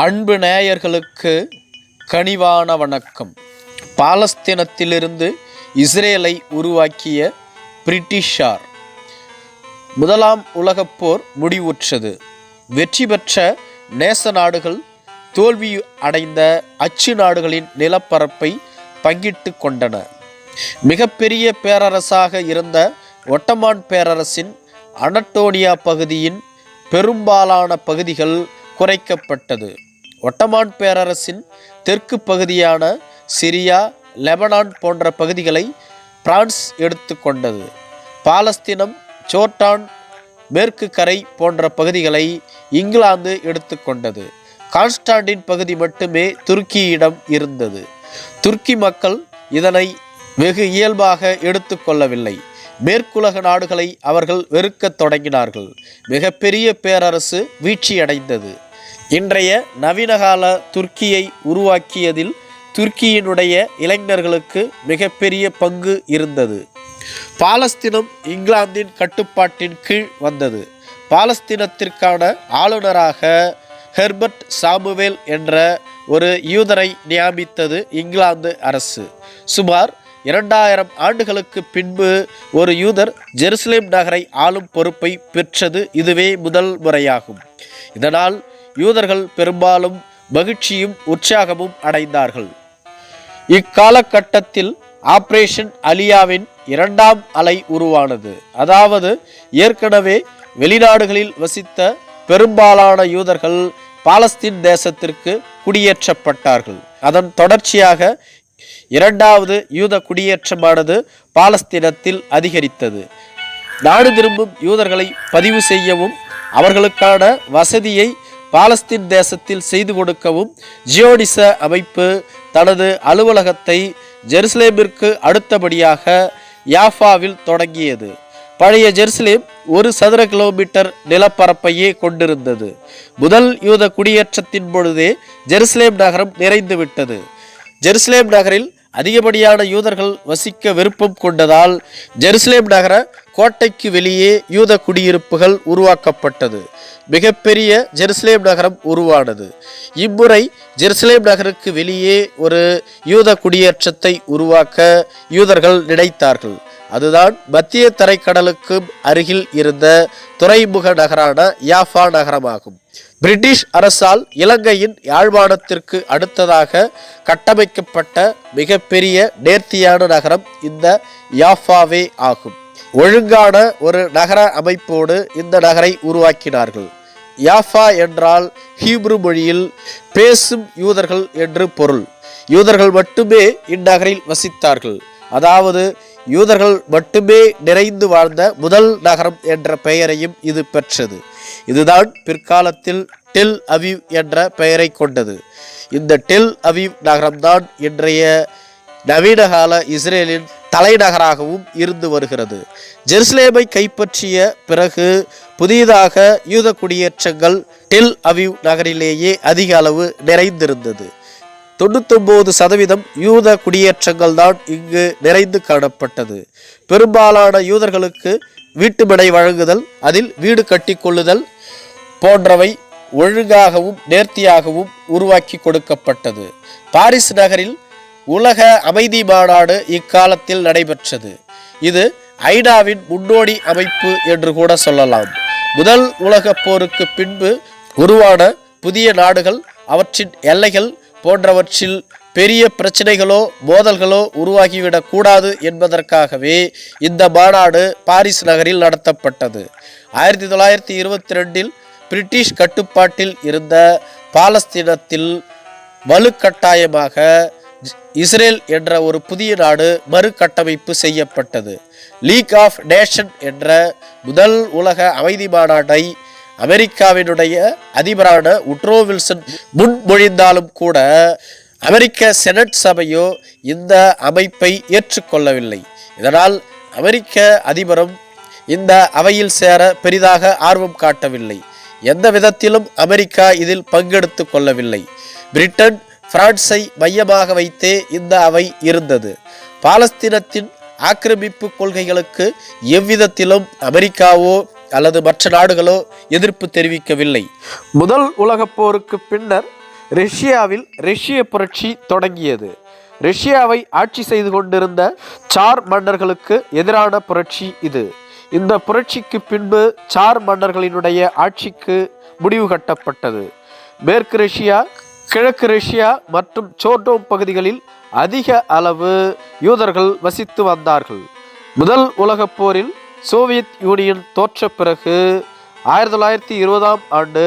அன்பு நேயர்களுக்கு கனிவான வணக்கம். பாலஸ்தீனத்திலிருந்து இஸ்ரேலை உருவாக்கிய பிரிட்டிஷார். முதலாம் உலகப் போர் முடிவுற்றது. வெற்றி பெற்ற நேச நாடுகள் தோல்வி அடைந்த அச்சு நாடுகளின் நிலப்பரப்பை பங்கிட்டு கொண்டன. மிகப்பெரிய பேரரசாக இருந்த ஒட்டமான் பேரரசின் அனட்டோனியா பகுதியின் பெரும்பாலான பகுதிகள் குறைக்கப்பட்டது. ஒட்டமான் பேரரசின் தெற்கு பகுதியான சிரியா லெபனான் போன்ற பகுதிகளை பிரான்ஸ் எடுத்துக்கொண்டது பாலஸ்தீனம் ஜோர்டான் மேற்கு கரை போன்ற பகுதிகளை இங்கிலாந்து எடுத்துக்கொண்டது கான்ஸ்டாண்டின் பகுதி மட்டுமே துருக்கியிடம் இருந்தது. துருக்கி மக்கள் இதனை வெகு இயல்பாக எடுத்துக்கொள்ளவில்லை மேற்குலக நாடுகளை அவர்கள் வெறுக்கத் தொடங்கினார்கள். மிகப்பெரிய பேரரசு வீழ்ச்சியடைந்தது. இன்றைய நவீனகால துருக்கியை உருவாக்கியதில் துருக்கியினுடைய இளைஞர்களுக்கு மிகப்பெரிய பங்கு இருந்தது. பாலஸ்தீனம் இங்கிலாந்தின் கட்டுப்பாட்டின் கீழ் வந்தது. பாலஸ்தீனத்திற்கான ஆளுநராக ஹெர்பர்ட் சாமுவேல் என்ற ஒரு யூதரை நியமித்தது இங்கிலாந்து அரசு. சுமார் இரண்டாயிரம் ஆண்டுகளுக்கு பின்பு ஒரு யூதர் ஜெருசலேம் நகரை ஆளும் பொறுப்பை பெற்றது இதுவே முதல் முறையாகும். இதனால் யூதர்கள் பெரும்பாலும் மகிழ்ச்சியும் உற்சாகமும் அடைந்தார்கள். இக்காலகட்டத்தில் ஆப்ரேஷன் அலியாவின் இரண்டாம் அலை உருவானது. அதாவது ஏற்கனவே வெளிநாடுகளில் வசித்த பெரும்பாலான யூதர்கள் பாலஸ்தீன் தேசத்திற்கு குடியேற்றப்பட்டார்கள். அதன் தொடர்ச்சியாக இரண்டாவது யூத குடியேற்றமானது பாலஸ்தீனத்தில் அதிகரித்தது. நாடு திரும்பும் யூதர்களை பதிவு செய்யவும் அவர்களுக்கான வசதியை பாலஸ்தீன் தேசத்தில் செய்து கொடுக்கவும் ஜியோனிச அமைப்பு தனது அலுவலகத்தை ஜெருசலேமிற்கு அடுத்தபடியாக யாஃபாவில் தொடங்கியது. பழைய ஜெருசலேம் ஒரு சதுர கிலோமீட்டர் நிலப்பரப்பையே கொண்டிருந்தது. முதல் யூத குடியேற்றத்தின் பொழுதே ஜெருசலேம் நகரம் நிறைந்துவிட்டது ஜெருசலேம் நகரில் அதிகப்படியான யூதர்கள் வசிக்க விருப்பம் கொண்டதால் ஜெருசலேம் நகர கோட்டைக்கு வெளியே யூத குடியிருப்புகள் உருவாக்கப்பட்டது. மிகப்பெரிய ஜெருசலேம் நகரம் உருவானது. இம்முறை ஜெருசலேம் நகருக்கு வெளியே ஒரு யூத குடியேற்றத்தை உருவாக்க யூதர்கள் நினைத்தார்கள். அதுதான் மத்திய தரைக்கடலுக்கு அருகில் இருந்த துறைமுக நகரான யாஃபா நகரமாகும். பிரிட்டிஷ் அரசால் இலங்கையின் யாழ்ப்பாணத்திற்கு அடுத்ததாக கட்டமைக்கப்பட்ட மிகப்பெரிய நேர்த்தியான நகரம் இந்த யாஃபாவே ஆகும். ஒழுங்கான ஒரு நகர அமைப்போடு இந்த நகரை உருவாக்கினார்கள். யாஃபா என்றால் ஹீப்ரு மொழியில் பேசும் யூதர்கள் என்று பொருள். யூதர்கள் மட்டுமே இந்நகரில் வசித்தார்கள். அதாவது யூதர்கள் மட்டுமே நிறைந்து வாழ்ந்த முதல் நகரம் என்ற பெயரையும் இது பெற்றது. இதுதான் பிற்காலத்தில் டெல் அவீவ் என்ற பெயரை கொண்டது. இந்த டெல் அவீவ் நகரம்தான் இன்றைய நவீனகால இஸ்ரேலின் தலைநகராகவும் இருந்து வருகிறது. ஜெருசலேமை கைப்பற்றிய பிறகு புதிதாக யூத குடியேற்றங்கள் டெல் அவிவ் நகரிலேயே அதிக அளவு நிறைந்திருந்தது. தொண்ணூத்தொம்போது சதவீதம் யூத குடியேற்றங்கள் தான் இங்கு நிறைந்து காணப்பட்டது. பெரும்பாலான யூதர்களுக்கு வீட்டுமனை வழங்குதல் அதில் வீடு கட்டிக்கொள்ளுதல் போன்றவை ஒழுங்காகவும் நேர்த்தியாகவும் உருவாக்கி கொடுக்கப்பட்டது. பாரிஸ் நகரில் உலக அமைதி மாநாடு இக்காலத்தில் நடைபெற்றது. இது ஐநாவின் முன்னோடி அமைப்பு என்று கூட சொல்லலாம். முதல் உலகப் போருக்கு பின்பு உருவான புதிய நாடுகள் அவற்றின் எல்லைகள் போன்றவற்றில் பெரிய பிரச்சனைகளோ மோதல்களோ உருவாகிவிடக் கூடாது என்பதற்காகவே இந்த மாநாடு பாரிஸ் நகரில் நடத்தப்பட்டது. ஆயிரத்தி தொள்ளாயிரத்தி இருபத்தி ரெண்டில் பிரிட்டிஷ் கட்டுப்பாட்டில் இருந்த பாலஸ்தீனத்தில் வலுக்கட்டாயமாக இஸ்ரேல் என்ற ஒரு புதிய நாடு மறுகட்டமைப்பு செய்யப்பட்டது. லீக் ஆஃப் நேஷன் என்ற முதல் உலக அமைதி மாநாட்டை அமெரிக்காவினுடைய அதிபரான உட்ரோ வில்சன் முன்மொழிந்தாலும் கூட அமெரிக்க செனட் சபையோ இந்த அமைப்பை ஏற்றுக்கொள்ளவில்லை. இதனால் அமெரிக்க அதிபரும் இந்த அவையில் சேர பெரிதாக ஆர்வம் காட்டவில்லை. எந்த விதத்திலும் அமெரிக்கா இதில் பங்கெடுத்து கொள்ளவில்லை. பிரிட்டன் பிரான்ஸை மையமாக வைத்தே இந்த அவை இருந்தது. பாலஸ்தீனத்தின் ஆக்கிரமிப்பு கொள்கைகளுக்கு எவ்விதத்திலும் அமெரிக்காவோ அல்லது மற்ற நாடுகளோ எதிர்ப்பு தெரிவிக்கவில்லை. முதல் உலகப் போருக்கு பின்னர் ரஷ்யாவில் ரஷ்ய புரட்சி தொடங்கியது. ரஷ்யாவை ஆட்சி செய்து கொண்டிருந்த சார் மன்னர்களுக்கு எதிரான புரட்சி இது. இந்த புரட்சிக்கு பின்பு சார் மன்னர்களினுடைய ஆட்சிக்கு முடிவு கட்டப்பட்டது. மேற்கு ரஷ்யா கிழக்கு ரஷ்யா மற்றும் சோட்டோ பகுதிகளில் அதிக அளவு யூதர்கள் வசித்து வந்தார்கள். முதல் உலகப் போரில் சோவியத் யூனியன் தோற்ற பிறகு ஆயிரத்தி தொள்ளாயிரத்தி இருபதாம் ஆண்டு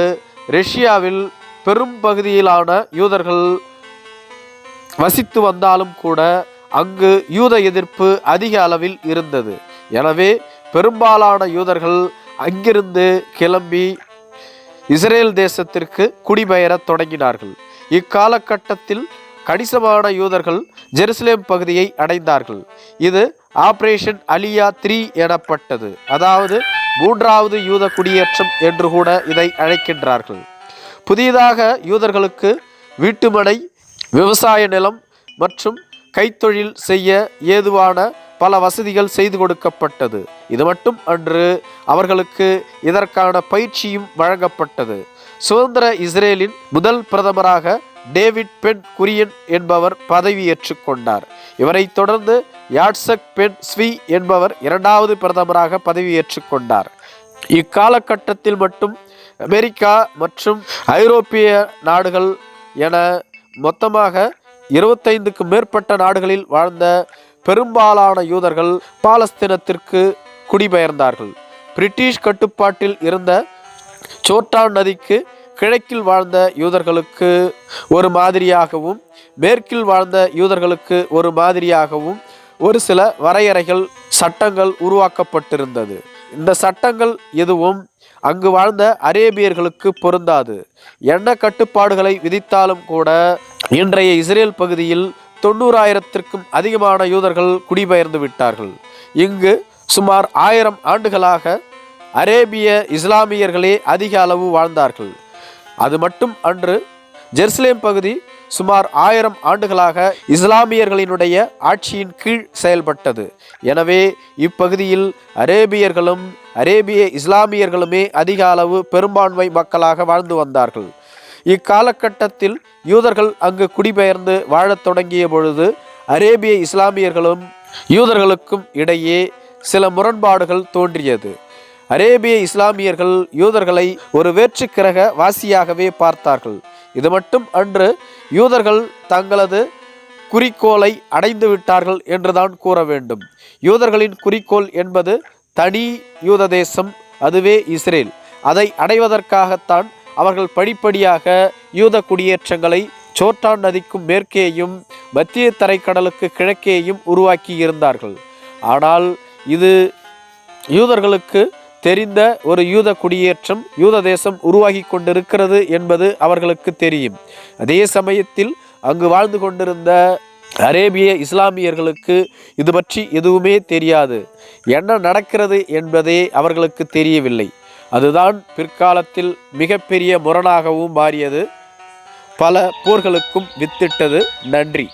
ரஷ்யாவில் பெரும் பகுதியிலான யூதர்கள் வசித்து வந்தாலும் கூட அங்கு யூத எதிர்ப்பு அதிக அளவில் இருந்தது. எனவே பெரும்பாலான யூதர்கள் அங்கிருந்து கிளம்பி இஸ்ரேல் தேசத்திற்கு குடிபெயரத் தொடங்கினார்கள். இக்காலகட்டத்தில் கணிசமான யூதர்கள் ஜெருசலேம் பகுதியை அடைந்தார்கள். இது ஆபரேஷன் அலியா த்ரீ எனப்பட்டது. அதாவது மூன்றாவது யூத குடியேற்றம் என்று கூட இதை அழைக்கின்றார்கள். புதிதாக யூதர்களுக்கு வீட்டுமனை விவசாய நிலம் மற்றும் கைத்தொழில் செய்ய ஏதுவான பல வசதிகள் செய்து கொடுக்கப்பட்டது. இது மட்டும் அன்று அவர்களுக்கு இதற்கான பயிற்சியும் வழங்கப்பட்டது. சுதந்திர இஸ்ரேலின் முதல் பிரதமராக டேவிட் பென் குரியன் என்பவர் பதவியேற்றுக் கொண்டார். இவரைத் தொடர்ந்து யாட்சக் பென் ஸ்வி என்பவர் இரண்டாவது பிரதமராக பதவியேற்றுக் கொண்டார். இக்காலகட்டத்தில் மட்டும் அமெரிக்கா மற்றும் ஐரோப்பிய நாடுகள் என மொத்தமாக இருபத்தைந்துக்கு மேற்பட்ட நாடுகளில் வாழ்ந்த பெரும்பாலான யூதர்கள் பாலஸ்தீனத்திற்கு குடிபெயர்ந்தார்கள். பிரிட்டிஷ் கட்டுப்பாட்டில் இருந்த சோட்டான் நதிக்கு கிழக்கில் வாழ்ந்த யூதர்களுக்கு ஒரு மாதிரியாகவும் மேற்கில் வாழ்ந்த யூதர்களுக்கு ஒரு மாதிரியாகவும் ஒரு சில வரையறைகள் சட்டங்கள் உருவாக்கப்பட்டிருந்தது. இந்த சட்டங்கள் எதுவும் அங்கு வாழ்ந்த அரேபியர்களுக்கு பொருந்தாது. என்ன கட்டுப்பாடுகளை விதித்தாலும் கூட இன்றைய இஸ்ரேல் பகுதியில் தொண்ணூறாயிரத்திற்கும் அதிகமான யூதர்கள் குடிபெயர்ந்து விட்டார்கள். இங்கு சுமார் ஆயிரம் ஆண்டுகளாக அரேபிய இஸ்லாமியர்களே அதிக அளவு வாழ்ந்தார்கள். அது மட்டும் அன்று ஜெருசலேம் பகுதி சுமார் ஆயிரம் ஆண்டுகளாக இஸ்லாமியர்களினுடைய ஆட்சியின் கீழ் செயல்பட்டது. எனவே இப்பகுதியில் அரேபியர்களும் அரேபிய இஸ்லாமியர்களுமே அதிக அளவு பெரும்பான்மை மக்களாக வாழ்ந்து வந்தார்கள். இக்காலகட்டத்தில் யூதர்கள் அங்கு குடிபெயர்ந்து வாழத் தொடங்கிய பொழுது அரேபிய இஸ்லாமியர்களும் யூதர்களுக்கும் இடையே சில முரண்பாடுகள் தோன்றியது. அரேபிய இஸ்லாமியர்கள் யூதர்களை ஒரு வேற்றுக்கிரக வாசியாகவே பார்த்தார்கள். இது மட்டும் அன்று யூதர்கள் தங்களது குறிக்கோளை அடைந்து விட்டார்கள் என்றுதான் கூற வேண்டும். யூதர்களின் குறிக்கோள் என்பது தனி யூத தேசம் அதுவே இஸ்ரேல். அதை அடைவதற்காகத்தான் அவர்கள் படிப்படியாக யூத குடியேற்றங்களை சோட்டான் நதிக்கும் மேற்கேயும் மத்திய தரைக்கடலுக்கு கிழக்கேயும் உருவாக்கி இருந்தார்கள் ஆனால் இது யூதர்களுக்கு தெரிந்த ஒரு யூத குடியேற்றம் யூத தேசம் உருவாகி கொண்டிருக்கிறது என்பது அவர்களுக்கு தெரியும். அதே சமயத்தில் அங்கு வாழ்ந்து கொண்டிருந்த அரேபிய இஸ்லாமியர்களுக்கு இது பற்றி எதுவுமே தெரியாது. என்ன நடக்கிறது என்பதே அவர்களுக்கு தெரியவில்லை. அதுதான் பிற்காலத்தில் மிகப்பெரிய முரணாகவும் மாறியது. பல போர்களுக்கும் வித்திட்டது. நன்றி.